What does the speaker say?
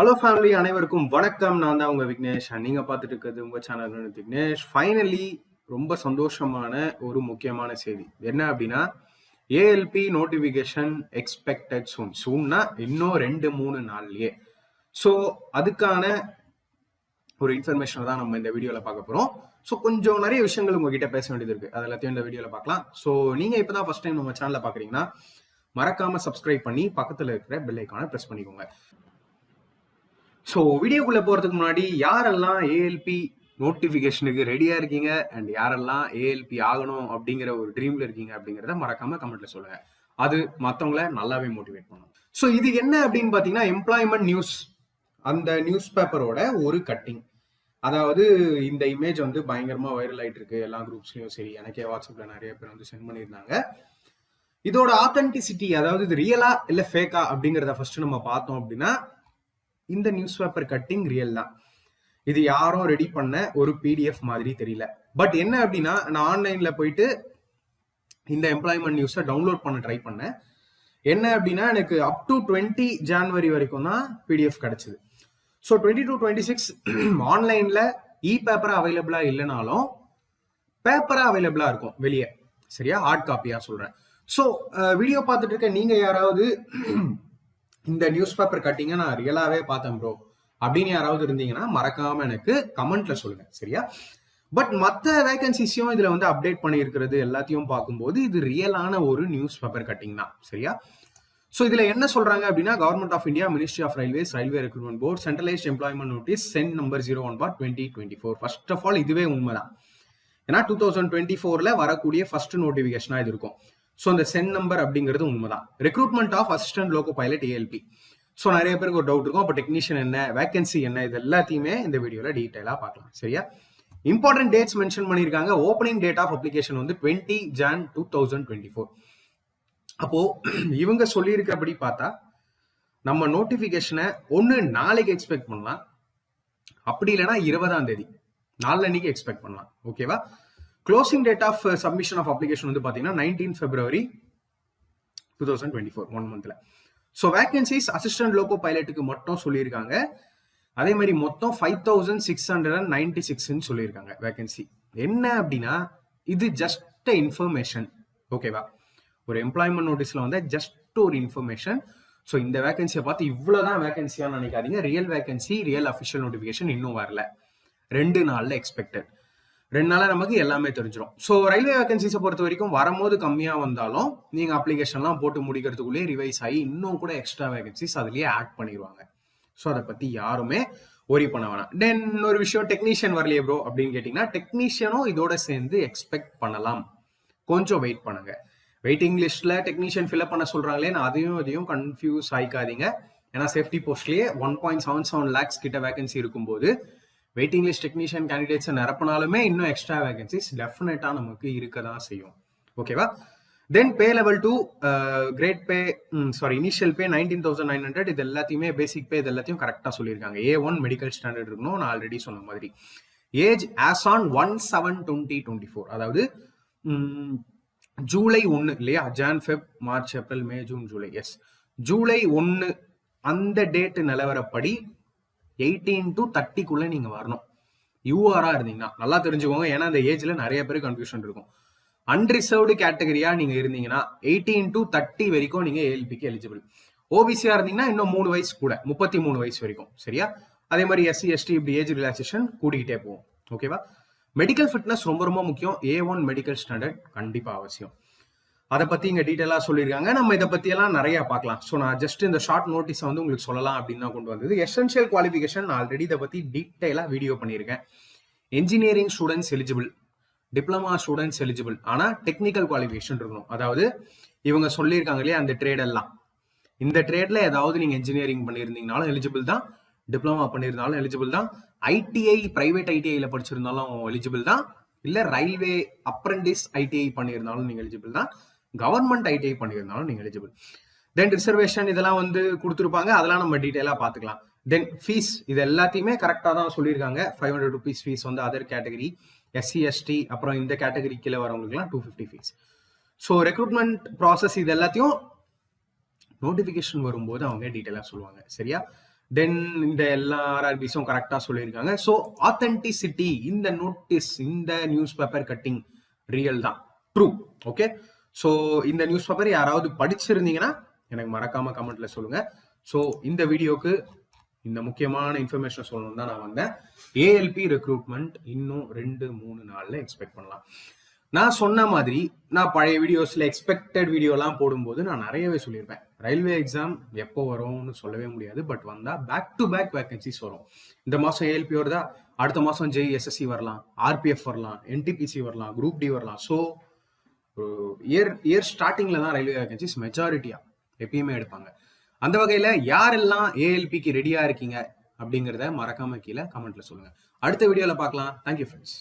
Hello family அனைவருக்கும் வணக்கம். நான் தான் உங்க விக்னேஷ். நீங்க பார்த்துட்டு இருக்கிறது உங்க சேனல் விக்னேஷ். ஃபைனலி ரொம்ப சந்தோஷமான ஒரு முக்கியமான செய்தி. என்ன அப்படின்னா ஏஎல்பி நோட்டிஃபிகேஷன் எக்ஸ்பெக்டட் சூன் சூன்னா இன்னும் ரெண்டு மூணு நாள்லயே. ஸோ அதுக்கான ஒரு இன்ஃபர்மேஷனை தான் நம்ம இந்த வீடியோவில் பார்க்க போகிறோம் ஸோ கொஞ்சம் நிறைய விஷயங்கள் உங்ககிட்ட பேச வேண்டியது இருக்கு. அது எல்லாத்தையும் இந்த வீடியோவில் பார்க்கலாம். ஸோ நீங்கள் இப்போ தான் ஃபஸ்ட் டைம் நம்ம சேனலை பார்க்குறீங்கன்னா மறக்காமல் சப்ஸ்கிரைப் பண்ணி பக்கத்தில் இருக்கிற பெல் ஐக்கானை ப்ரெஸ் பண்ணிக்கோங்க. ஸோ வீடியோக்குள்ள போறதுக்கு முன்னாடி யாரெல்லாம் ஏஎல்பி நோட்டிஃபிகேஷனுக்கு ரெடியா இருக்கீங்க அண்ட் யாரெல்லாம் ஏஎல்பி ஆகணும் அப்படிங்கிற ஒரு ட்ரீம்ல இருக்கீங்க அப்படிங்கிறத மறக்காம கமெண்ட்ல சொல்லுங்க. அது மற்றவங்கள நல்லாவே மோட்டிவேட் பண்ணும். ஸோ இது என்ன அப்படின்னு பார்த்தீங்கன்னா எம்ப்ளாய்மெண்ட் நியூஸ் அந்த நியூஸ் பேப்பரோட ஒரு கட்டிங் அதாவது இந்த இமேஜ் வந்து பயங்கரமாக வைரல் ஆகிட்டு இருக்கு எல்லா குரூப்ஸ்லையும் சரி எனக்கே வாட்ஸ்அப்பில் நிறைய பேர் வந்து சென்ட் பண்ணியிருந்தாங்க. இதோட ஆத்தென்டிசிட்டி அதாவது இது ரியலா இல்லை ஃபேக்கா அப்படிங்கிறத ஃபர்ஸ்ட் நம்ம பார்த்தோம் அப்படின்னா இந்த நியூஸ் பேப்பர் கட்டிங் ரியல் தான். இது யாரும் ரெடி பண்ண ஒரு பிடிஎஃப் மாதிரி தெரியல. பட் என்ன அப்படின்னா நான் ஆன்லைன்ல போயிட்டு இந்த எம்ப்ளாய்மெண்ட் நியூஸை டவுன்லோட் பண்ண ட்ரை பண்ணேன். என்ன அப்படின்னா எனக்கு அப் டு டுவெண்ட்டி ஜான்வரி வரைக்கும் தான் பிடிஎஃப் கிடைச்சிது. So twenty two twenty six ஆன்லைன்ல இ பேப்பரா அவைலபிளா இல்லைனாலும் பேப்பரா அவைலபிளா இருக்கும் வெளியே. சரியா? ஹார்ட் காப்பியா சொல்றேன். ஸோ வீடியோ பார்த்துட்டு இருக்க நீங்க யாராவது இந்த நியூஸ் பேப்பர் கட்டிங்க நான் ரியலாவே பார்த்தேன் ப்ரோ அப்படின்னு யாராவது இருந்தீங்கன்னா மறக்காம எனக்கு கமெண்ட்ல சொல்லுங்க சரியா? பட் மற்ற வேகன்சிஸையும் இதுல வந்து அப்டேட் பண்ணியிருக்கிறது எல்லாத்தையும் பார்க்கும்போது இது ரியலான ஒரு நியூஸ் பேப்பர் கட்டிங் தான் சரியா? ஸோ இதுல என்ன சொல்றாங்க அப்படின்னா government of India ministry of railways railway recruitment board centralised employment notice CEN number zero one four twenty twenty four first of all இதுவே உண்மைதான். ஏன்னா டூ தௌசண்ட் டுவெண்ட்டி ஃபோர்ல வரக்கூடிய ஃபர்ஸ்ட் நோட்டிபிகேஷனா இது இருக்கும். ஸோ அந்த சென் நம்பர் அப்படிங்கிறது உண்மைதான். Recruitment of assistant loco pilot ALP so நிறைய பேருக்கு ஒரு டவுட் இருக்கும். அப்போ டெக்னீஷியன் என்ன வேகன்சி என்ன இது எல்லாத்தையுமே இந்த வீடியோவில் டீட்டெயிலாக பார்க்கலாம். சரியா? இம்பார்ட்டன்ட் டேட்ஸ் மென்ஷன் பண்ணியிருக்காங்க. ஓப்பனிங் டேட் ஆஃப் அப்ளிகேஷன் வந்து twenty Jan two thousand twenty four அப்போ இவங்க சொல்லியிருக்கிறபடி பார்த்தா நம்ம நோட்டிஃபிகேஷனை ஒன்று நாளைக்கு எக்ஸ்பெக்ட் பண்ணலாம். அப்படி இல்லைன்னா இருபதாம் தேதி. நாளன்னைக்கு எக்ஸ்பெக்ட் பண்ணலாம். ஓகேவா closing date of submission of application வந்து பார்த்தீங்கன்னா nineteen February two thousand twenty four one மந்த்ல ஸோ வேகன்சிஸ் அசிஸ்டன்ட் லோகோ பைலட்டுக்கு மட்டும் சொல்லியிருக்காங்க. அதே மாதிரி மொத்தம் five thousand six hundred and ninety சிக்ஸ்ன்னு சொல்லியிருக்காங்க வேகன்சி என்ன அப்படின்னா இது ஜஸ்ட் இன்ஃபர்மேஷன் ஓகேவா ஒரு எம்ப்ளாய்மெண்ட் நோட்டீஸில் வந்து ஜஸ்ட் ஒரு இன்ஃபர்மேஷன் ஸோ இந்த வேகன்சியை பார்த்து இவ்வளோதான் வேகன்சியான்னு நினைக்காதீங்க. Real vacancy real official notification இன்னும் வரல. ரெண்டு நாளில் எக்ஸ்பெக்டட் ரெண்டு நாளாக நமக்கு எல்லாமே தெரிஞ்சிடும் ஸோ ரயில்வே வேகன்சிஸை பொறுத்த வரைக்கும் வரும்போது கம்மியாக வந்தாலும் நீங்கள் அப்ளிகேஷன்லாம் போட்டு முடிக்கிறதுக்குள்ளேயே ரிவைஸ் ஆகி இன்னும் கூட எக்ஸ்ட்ரா வேகன்சிஸ் அதுலேயே ஆட் பண்ணிடுவாங்க. ஸோ அதை பற்றி யாருமே ஒரி பண்ண வேணாம். தென் ஒரு விஷயம் டெக்னீஷியன் வரலையே ப்ரோ அப்படின்னு கேட்டிங்கன்னா டெக்னீஷியனும் இதோட சேர்ந்து எக்ஸ்பெக்ட் பண்ணலாம். கொஞ்சம் வெயிட் பண்ணுங்க. வெயிட்டிங் லிஸ்ட்ல டெக்னீஷியன் ஃபில்அப் பண்ண சொல்றாங்களே நான் அதையும் இதையும் கன்ஃபியூஸ் ஆயிக்காதீங்க. ஏன்னா safety போஸ்ட்லேயே one point seven seven lakhs கிட்ட வேகன்சி இருக்கும்போது வெயிட்டிங் லிஸ்ட் டெக்னீஷியன் கேண்டிடேட்ஸை நிரப்பினாலுமே இன்னும் எக்ஸ்ட்ரா வேகன்சிஸ் டெஃபினட்டாக நமக்கு இருக்க தான் செய்யும் ஓகேவா then pay level two grade pay sorry initial pay nineteen thousand nine hundred இது எல்லாத்தையுமே பேசிக் பே இது எல்லாத்தையும் கரெக்டாக சொல்லியிருக்காங்க. ஏ ஒன் மெடிக்கல் ஸ்டாண்டர்ட் இருக்கணும் நான் ஆல்ரெடி சொன்ன மாதிரி. Age as on one seven twenty twenty four அதாவது mm, ஜூலை ஒன்று இல்லையா? Jan Feb March April May June July yes July ஒன்று அந்த டேட்டு நிலவரப்படி எயிட்டீன் டு தேர்ட்டிக்குள்ள நீங்க வரணும். யூஆரா இருந்தீங்கன்னா நல்லா தெரிஞ்சுக்கோங்க. ஏன்னா அந்த ஏஜ்ல நிறைய பேர் கன்ஃபியூஷன் இருக்கும். அன்ரிசர்வ்டு கேட்டகரியா நீங்க இருந்தீங்கன்னா எயிட்டீன் டு தேர்ட்டி வரைக்கும் நீங்க ஏஎல்பிக்கு எலிஜிபிள் ஓபிசியா இருந்தீங்கன்னா இன்னும் மூணு வயசு கூட முப்பத்தி மூணு வயசு வரைக்கும். சரியா? அதே மாதிரி எஸ்சி எஸ்டி இப்படி ஏஜ் ரிலாக்ஸேஷன் கூட்டிகிட்டே போவோம் ஓகேவா மெடிக்கல் ஃபிட்னஸ் ரொம்ப ரொம்ப முக்கியம். ஏ ஒன் மெடிக்கல் ஸ்டாண்டர்ட் கண்டிப்பா அவசியம். அதை பத்தி இங்க டீட்டெயிலாக சொல்லியிருக்காங்க. நம்ம இதை பத்தி எல்லாம் நிறைய பார்க்கலாம். ஸோ நான் ஜஸ்ட் இந்த ஷார்ட் நோட்டீஸ் வந்து உங்களுக்கு சொல்லலாம் அப்படின்னு தான் கொண்டு வந்தது. எசென்ஷியல் குவாலிஃபிகேஷன் நான் ஆல்ரெடி இதை பத்தி டீட்டெயிலாக வீடியோ பண்ணியிருக்கேன். Engineering students eligible diploma students eligible ஆனா டெக்னிக்கல் குவாலிஃபிகேஷன் இருக்கணும். அதாவது இவங்க சொல்லியிருக்காங்க இல்லையா அந்த ட்ரேட் எல்லாம். இந்த ட்ரேட்ல ஏதாவது நீங்க இன்ஜினியரிங் பண்ணியிருந்தீங்கனாலும் எலிஜிபிள் தான். டிப்ளமா பண்ணியிருந்தாலும் எலிஜிபிள் தான். ஐடிஐ பிரைவேட் ஐடிஐல படிச்சிருந்தாலும் எலிஜிபிள் தான். இல்ல ரயில்வே அப்ரண்டிஸ் ஐடிஐ பண்ணியிருந்தாலும் நீங்க எலிஜிபிள் தான். கவர்மெண்ட் ஐடிஐ பண்ணியிருந்தாலும் நீங்க எலிஜிபிள் தென் ரிசர்வேஷன் இதெல்லாம் வந்து கொடுத்துருப்பாங்க. அதெல்லாம் நம்ம டீட்டெயிலாக பார்த்துக்கலாம் தென் ஃபீஸ் இது எல்லாத்தையுமே கரெக்டாக தான் சொல்லியிருக்காங்க. ஃபைவ் ஹண்ட்ரட் ருபீஸ் ஃபீஸ் வந்து அதர் கேட்டகரி எஸ்சி எஸ்டி அப்புறம் இந்த கேட்டகரி கீழே வரவங்களுக்குலாம் two fifty fees so recruitment process இது எல்லாத்தையும் நோட்டிஃபிகேஷன் வரும்போது அவங்க டீட்டெயிலாக சொல்லுவாங்க. சரியா? தென் இந்த எல்லா ஆர்ஆர்பிஸும் கரெக்டாக சொல்லியிருக்காங்க. ஸோ ஆத்தென்டிசிட்டி இந்த நோட்டீஸ் இந்த நியூஸ் பேப்பர் கட்டிங் ரியல் தான். ட்ரூ ஓகே ஸோ இந்த நியூஸ் பேப்பர் யாராவது படிச்சிருந்தீங்கன்னா எனக்கு மறக்காம கமெண்ட்ல சொல்லுங்க. ஸோ இந்த வீடியோக்கு இந்த முக்கியமான இன்ஃபர்மேஷன் சொல்லணும் தான் நான் வந்தேன். ஏஎல்பி ரெக்ரூட்மெண்ட் இன்னும் ரெண்டு மூணு நாள்ல எக்ஸ்பெக்ட் பண்ணலாம். நான் சொன்ன மாதிரி நான் பழைய வீடியோஸ்ல எக்ஸ்பெக்டட் வீடியோலாம் போடும்போது நான் நிறையவே சொல்லியிருப்பேன். ரயில்வே எக்ஸாம் எப்போ வரும்னு சொல்லவே முடியாது பட் வந்தா பேக் டு பேக் வேகன்சிஸ் வரும். இந்த மாசம் ஏஎல்பி வருதா? அடுத்த மாசம் ஜெய் எஸ்எஸ்சி வரலாம் ஆர்பிஎஃப் வரலாம் என்டிபிசி வரலாம் குரூப் டி வரலாம். ஸோ இயர் இயர் ஸ்டார்டிங்ல தான் ரயில்வே வேகன்சிஸ் மெஜாரிட்டியா எப்பயுமே எடுப்பாங்க. அந்த வகையில யாரெல்லாம் ஏஎல்பிக்கு ரெடியா இருக்கீங்க அப்படிங்கிறத மறக்காம கீழே கமெண்ட்ல சொல்லுங்க. அடுத்த வீடியோல பார்க்கலாம். Thank you friends